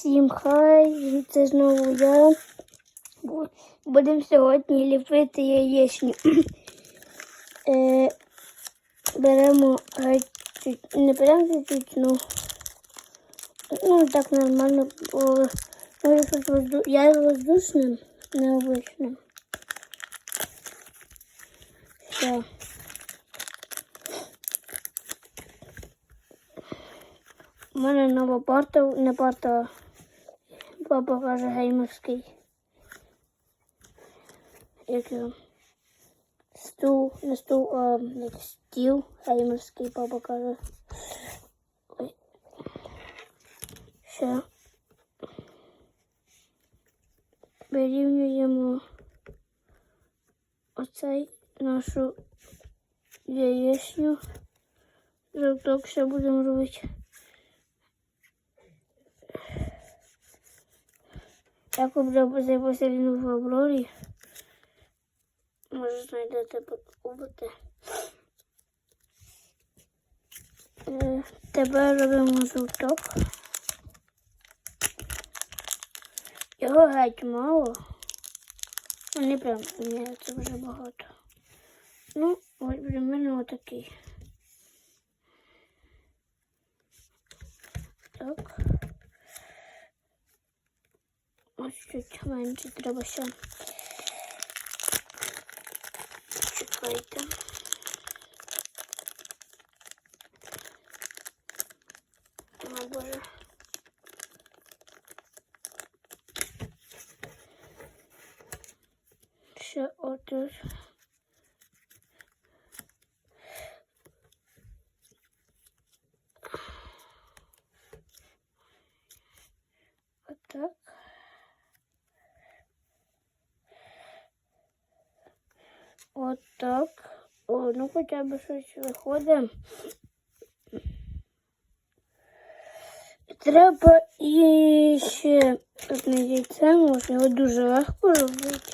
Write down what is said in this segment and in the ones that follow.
Всім хай, це знову я. Бу- Будемо сьогодні ліпити яєчню. е, беремо не беремо чуть-чуть, ну, так нормально, бо я воздушним, необычним. Все. У мене нова парта, не парта, папа каже геймерський. Як його? Стул, не стул, а стіл геймерський, папа каже. Ой. Ще. Вирівнюємо оцей нашу яєчню. Жовток ще будемо робити. Я куплю цей посиліну в Аврорі. Може знайдете купити. Е, Тепер робимо жовток. Його геть мало. Не прям ні, це вже багато. Ну, ось примерно отакий. Так. Ось чуть менше треба ще. Чекайте. О, Боже. Ще отут. Отак. Отак. О, ну хоча б щось виходить. Треба і ще одне яйце, можна його дуже легко робити.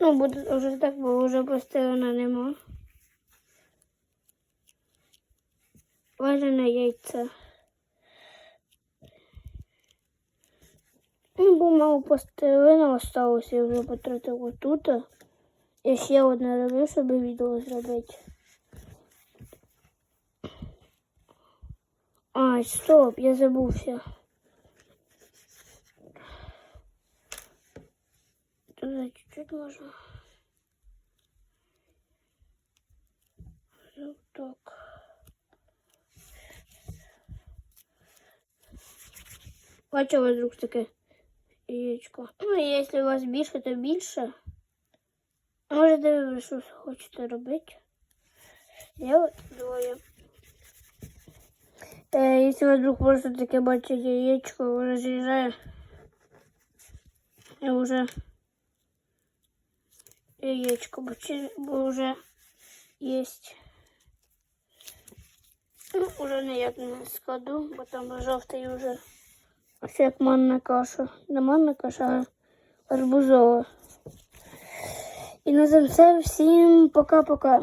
Ну, буде вже так, бо вже постелена нема. Варене яйце. Ну, бо мало осталося, я вже потратив отут. Я ще одне робив, щоб відео зробити. Ай, стоп, я забувся. Туда чуть-чуть можно. Вот так. Вас вдруг таке яєчко. Ну, якщо у вас більше, то більше. Можете ви щось хочете робити. Я от двоє. Е, якщо вас вдруг просто таке бачите яєчко, роз'їжджає. І вже яєчко, бо вже є. Ну, уже ніяк не складу, бо там жовтий вже ось як манна каша. Не манна каша, а арбузова. І на це. Всім пока-пока.